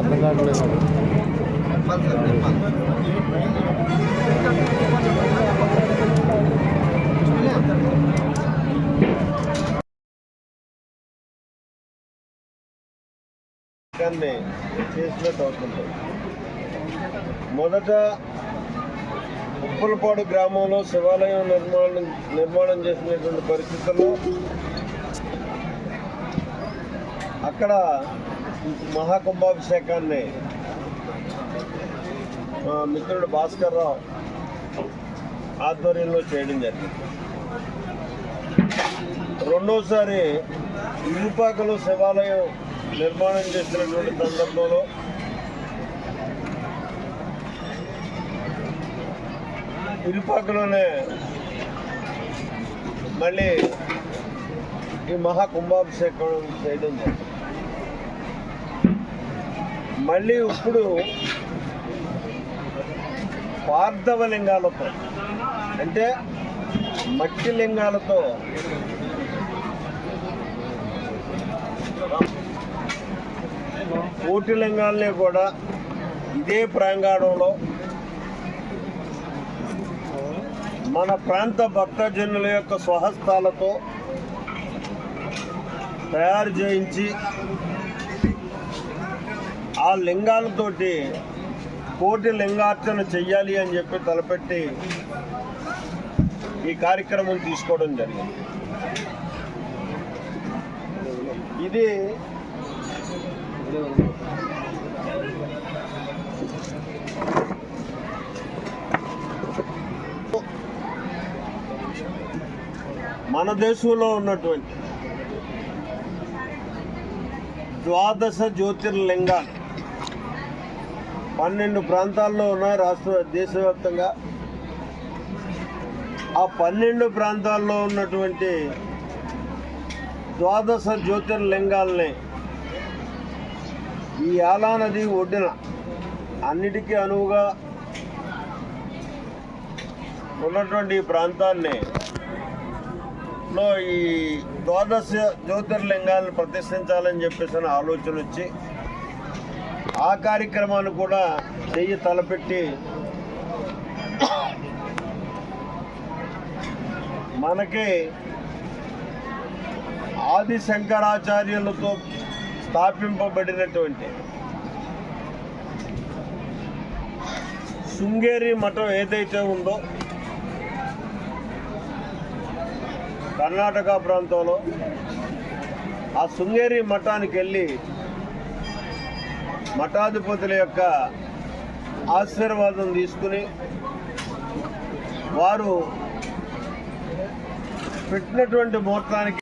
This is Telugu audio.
అర్థం కావట్లేదు. చేసినట్టు అవుతుంది మొదట ఉప్పలపాడు గ్రామంలో శివాలయం నిర్మాణం నిర్మాణం చేసినటువంటి పరిస్థితుల్లో అక్కడ మహాకుంభాభిషేకాన్ని మా మిత్రుడు భాస్కర్ రావు ఆధ్వర్యంలో చేయడం జరిగింది. రెండోసారి ఇరుపాకలో శివాలయం నిర్మాణం చేసినటువంటి సందర్భంలో ఇరుపాకలోనే మళ్ళీ ఈ మహాకుంభాభిషేకం చేయడం జరిగింది. మళ్ళీ ఇప్పుడు పార్థవ లింగాలతో అంటే మట్టి లింగాలతో కోటి లింగాల్ని కూడా ఇదే ప్రాంగణంలో మన ప్రాంత భక్తజనుల యొక్క స్వహస్తాలతో తయారు చేయించి ఆ లింగాలతోటి కోటి లింగార్చన చెయ్యాలి అని చెప్పి తలపెట్టి ఈ కార్యక్రమం తీసుకోవడం జరిగింది. ఇది మన దేశంలో ఉన్నటువంటి ద్వాదశ జ్యోతిర్లింగాలు పన్నెండు ప్రాంతాల్లో ఉన్నాయి రాష్ట్ర దేశవ్యాప్తంగా. ఆ పన్నెండు ప్రాంతాల్లో ఉన్నటువంటి ద్వాదశ జ్యోతిర్లింగాల్ని ఈ యాలా నది ఒడ్డున అన్నిటికీ అనువుగా ఉన్నటువంటి ఈ ప్రాంతాన్ని లో ఈ ద్వాదశ జ్యోతిర్లింగాలను ప్రతిష్ఠించాలని చెప్పేసి ఆలోచన వచ్చి ఆ కార్యక్రమాన్ని కూడా చెయ్యి తలపెట్టి మనకి ఆది శంకరాచార్యులతో స్థాపింపబడినటువంటి శృంగేరి మఠం ఏదైతే ఉందో కర్ణాటక ప్రాంతంలో ఆ శృంగేరి మఠానికి వెళ్ళి మఠాధిపతుల యొక్క ఆశీర్వాదం తీసుకుని వారు పెట్టినటువంటి ముహూర్తానికి